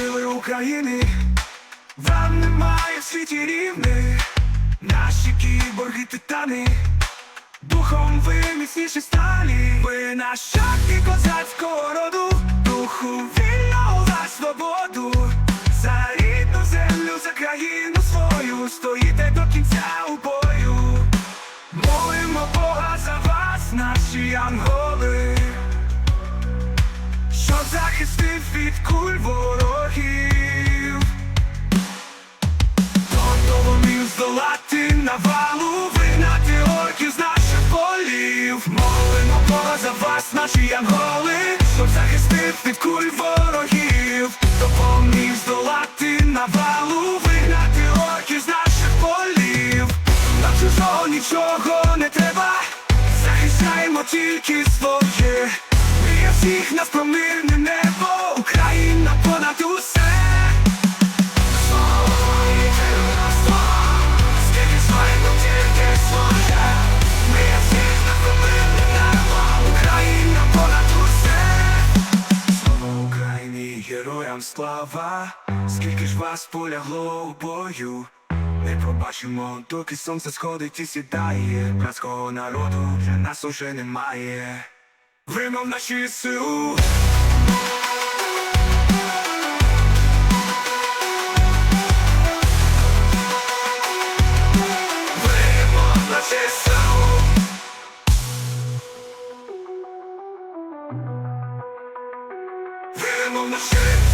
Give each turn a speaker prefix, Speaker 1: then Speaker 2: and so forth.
Speaker 1: сили України, вам немає в світі рівних, наші кіборги титани, духом ви міцніші сталі, ви нащадки козацького роду, духу вільного за свободу, за рідну землю, за країну свою, стоїте до кінця у бою. Молимо Бога за вас, наші анголи, захистив від куль ворогів. Хто вмів здолати навалу, вигнати орків з наших полів. Молимо Бога за вас, наші анголи, щоб захистив від куль ворогів. Хто поміг здолати навалу, вигнати орків з наших полів. Нам чужого нічого не треба, захищаємо тільки своє. Всіх нас про героям слава, скільки ж вас полягло у бою. Не пробачимо, доки сонце сходить і сідає. Братського народу вже нас уже немає. Вимов наші СУ on the ship.